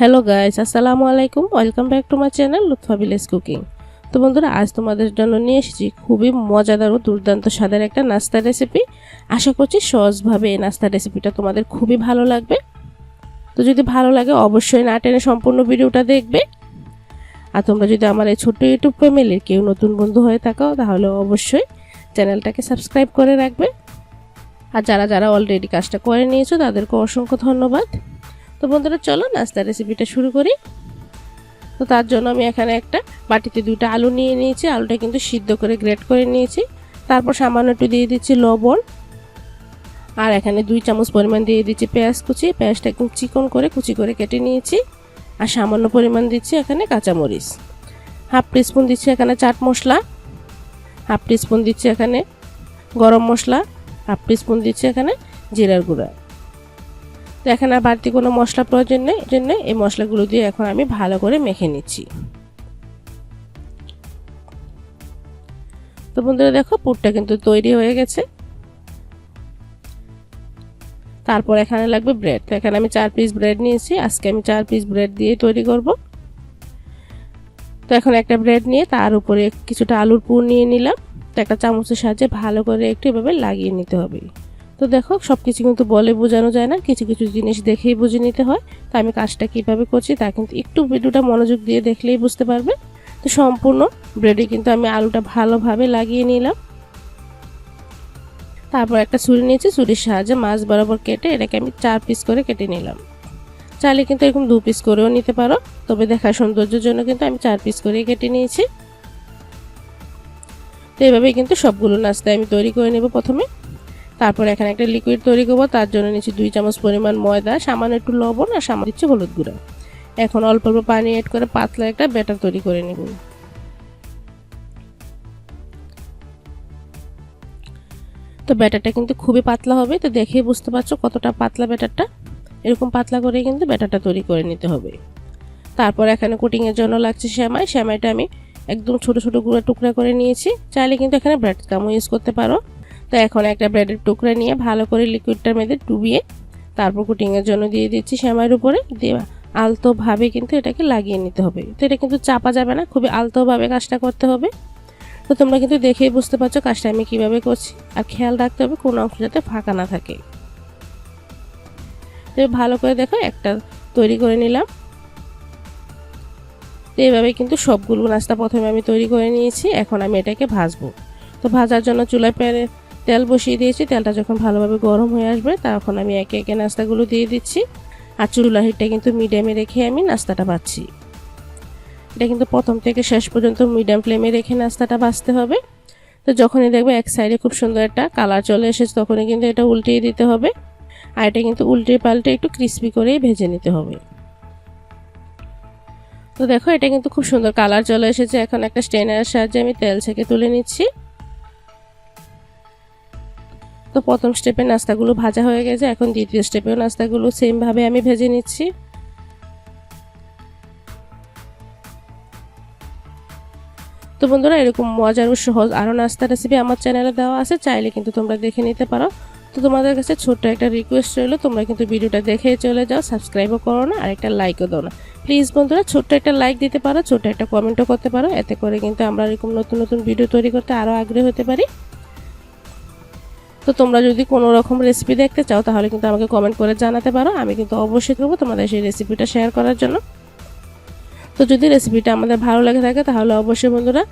Hello guys আসসালামু আলাইকুম welcome back to my channel Lutfa village cooking তো বন্ধুরা, আজ তোমাদের জন্য নিয়ে এসেছি খুবই মজাদার ও দুর্দান্ত স্বাদের একটা নাস্তা রেসিপি আশা করছি সহজভাবে এই নাস্তা রেসিপিটা তোমাদের খুবই ভালো লাগবে। তো যদি ভালো লাগে, অবশ্যই না টেনে সম্পূর্ণ ভিডিওটা দেখবে। আর তোমরা যদি আমার এই ছোট্ট ইউটিউব ফ্যামিলির কেউ নতুন বন্ধু হয়ে থাকো, তাহলে অবশ্যই চ্যানেলটাকে সাবস্ক্রাইব করে রাখবে। আর যারা যারা অলরেডি কাজটা করে নিয়েছো, তাদেরকে অসংখ্য ধন্যবাদ। বন্ধুরা, চলো নাস্তার রেসিপিটা শুরু করি। তো তার জন্য আমি এখানে একটা বাটিতে দুইটা আলু নিয়ে নিয়েছি। আলুটা কিন্তু সিদ্ধ করে গ্রেট করে নিয়েছি। তারপর সামান্য একটু দিয়ে দিচ্ছি লবণ। আর এখানে দুই চামচ পরিমাণ দিয়ে দিচ্ছি পেঁয়াজ কুচি। পেঁয়াজটা একদম চিকন করে কুচি করে কেটে নিয়েছি। আর সামান্য পরিমাণ দিচ্ছি এখানে কাঁচামরিচ। হাফ টিস্পুন দিচ্ছি এখানে চাট মশলা। হাফ টিস্পুন দিচ্ছি এখানে গরম মশলা। হাফ টিস্পুন দিচ্ছি এখানে জিরার গুঁড়া। তো এখানে আর বাড়তি কোনো মশলা প্রয়োজন নেই জন্য এই মশলাগুলো দিয়ে এখন আমি ভালো করে মেখে নিচ্ছি। তো বন্ধুরা দেখো, পুরটা কিন্তু তৈরি হয়ে গেছে। তারপর এখানে লাগবে ব্রেড। তো এখানে আমি চার পিস ব্রেড নিয়েছি। আজকে আমি চার পিস ব্রেড দিয়ে তৈরি করব। তো এখন একটা ব্রেড নিয়ে তার উপরে কিছুটা আলুর পুর নিয়ে নিলাম। তো একটা চামচের সাহায্যে ভালো করে একটু এভাবে লাগিয়ে নিতে হবে। তো দেখো সব কিছু কিন্তু বলে বোঝানো যায় না। কিছু কিছু জিনিস দেখেই বুঝে নিতে হয়। তো আমি কাজটা কীভাবে করছি তা কিন্তু একটু ভিডিওটা মনোযোগ দিয়ে দেখলেই বুঝতে পারবে। তো সম্পূর্ণ ব্রেডে কিন্তু আমি আলুটা ভালোভাবে লাগিয়ে নিলাম। তারপর একটা ছুরি নিয়েছি, ছুরির সাহায্যে মাছ বরাবর কেটে এটাকে আমি চার পিস করে কেটে নিলাম। চাইলে কিন্তু এরকম দু পিস করেও নিতে পারো, তবে দেখার সৌন্দর্যের জন্য কিন্তু আমি চার পিস করেই কেটে নিয়েছি। তো এইভাবেই কিন্তু সবগুলো নাস্তা আমি তৈরি করে নেব প্রথমে। তারপর এখানে একটা লিকুইড তৈরি করব, তার জন্য নিচ্ছি দুই চামচ পরিমাণ ময়দা, সামান্য একটু লবণ আর সামান্য দিচ্ছি হলুদ গুঁড়া। এখন অল্প অল্প পানি অ্যাড করে পাতলা একটা ব্যাটার তৈরি করে নেব। তো ব্যাটারটা কিন্তু খুবই পাতলা হবে, তো দেখেই বুঝতে পারছ কতটা পাতলা ব্যাটারটা। এরকম পাতলা করে কিন্তু ব্যাটারটা তৈরি করে নিতে হবে। তারপর এখানে কুটিংয়ের জন্য লাগছে শ্যামাই শ্যামাইটা আমি একদম ছোট ছোট গুঁড়ো টুকরা করে নিয়েছি। চাইলে কিন্তু এখানে ব্রেড কামও ইউজ করতে পারো। এখন একটা ব্রেডের টুকরা নিয়ে ভালো করে লিকুইডটার মধ্যে ডুবিয়ে তারপর কুটিংয়ের জন্য দিয়ে দিচ্ছি শ্যামাইয়ের উপরে। দিয়ে আলতোভাবে কিন্তু এটাকে লাগিয়ে নিতে হবে। তো এটা কিন্তু চাপা যাবে না, খুবই আলতোভাবে কাজটা করতে হবে। তো তোমরা কিন্তু দেখেই বুঝতে পারছ কাজটা আমি কীভাবে করছি। আর খেয়াল রাখতে হবে কোনো অংশ যাতে ফাঁকা না থাকে। তো ভালো করে দেখো একটা তৈরি করে নিলাম। তো এইভাবে কিন্তু সবগুলো নাস্তা প্রথমে আমি তৈরি করে নিয়েছি, এখন আমি এটাকে ভাজবো। তো ভাজার জন্য চুলায় প্যানে তেল বসিয়ে দিয়েছি। তেলটা যখন ভালোভাবে গরম হয়ে আসবে, তখন আমি একে একে নাস্তাগুলো দিয়ে দিচ্ছি। আর চুলা হিটটা কিন্তু মিডিয়ামে রেখে আমি নাস্তাটা বাচ্ছি। এটা কিন্তু প্রথম থেকে শেষ পর্যন্ত মিডিয়াম ফ্লেমে রেখে নাস্তাটা বাছতে হবে। তো যখনই দেখবে এক সাইডে খুব সুন্দর একটা কালার চলে এসেছে, তখনই কিন্তু এটা উল্টিয়ে দিতে হবে। আর এটা কিন্তু উল্টে পাল্টে একটু ক্রিস্পি করেই ভেজে নিতে হবে। তো দেখো, এটা কিন্তু খুব সুন্দর কালার চলে এসেছে। এখন একটা স্টেনারের সাহায্যে আমি তেল ছেঁকে তুলে নিচ্ছি। তো প্রথম স্টেপে নাস্তাগুলো ভাজা হয়ে গেছে, এখন দ্বিতীয় স্টেপেও নাস্তাগুলো সেমভাবে আমি ভেজে নিচ্ছি। তো বন্ধুরা, এরকম মজার ও সহজ আরও নাস্তা রেসিপি আমার চ্যানেলে দেওয়া আছে, চাইলে কিন্তু তোমরা দেখে নিতে পারো। তো তোমাদের কাছে ছোট্ট একটা রিকোয়েস্ট রইল, তোমরা কিন্তু ভিডিওটা দেখে চলে যাও সাবস্ক্রাইবও করো না, আর একটা লাইকও দাও না। প্লিজ বন্ধুরা, ছোট্ট একটা লাইক দিতে পারো, ছোট্ট একটা কমেন্টও করতে পারো, এতে করে কিন্তু আমরা এরকম নতুন নতুন ভিডিও তৈরি করতে আরও আগ্রহী হতে পারি। তো তোমরা যদি কোনো রকম রেসিপি দেখতে চাও, তাহলে কিন্তু আমাকে কমেন্ট করে জানাতে পারো। আমি কিন্তু অবশ্যই করব তোমাদের সেই রেসিপিটা শেয়ার করার জন্য। তো যদি রেসিপিটা আমাদের ভালো লাগে থাকে, তাহলে অবশ্যই বন্ধুরা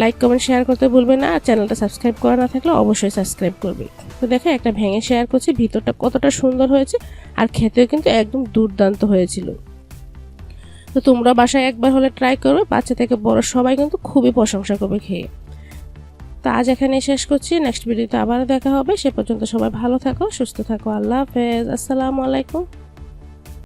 লাইক কমেন্ট শেয়ার করতে ভুলবে না। আর চ্যানেলটা সাবস্ক্রাইব করা না থাকলে অবশ্যই সাবস্ক্রাইব করবে। তো দেখো, একটা ভেঙে শেয়ার করছি, ভিতরটা কতটা সুন্দর হয়েছে, আর খেতেও কিন্তু একদম দুর্দান্ত হয়েছিল। তো তোমরা বাসায় একবার হলে ট্রাই করবে বাচ্চা থেকে বড় সবাই কিন্তু খুবই প্রশংসা করবে খেয়ে। তো আজ এখানে শেষ করছি। নেক্সট ভিডিওতে আবার দেখা হবে। সে পর্যন্ত সবাই ভালো থাকো, সুস্থ থাকো। আল্লাহ হাফেজ। আসসালামু আলাইকুম।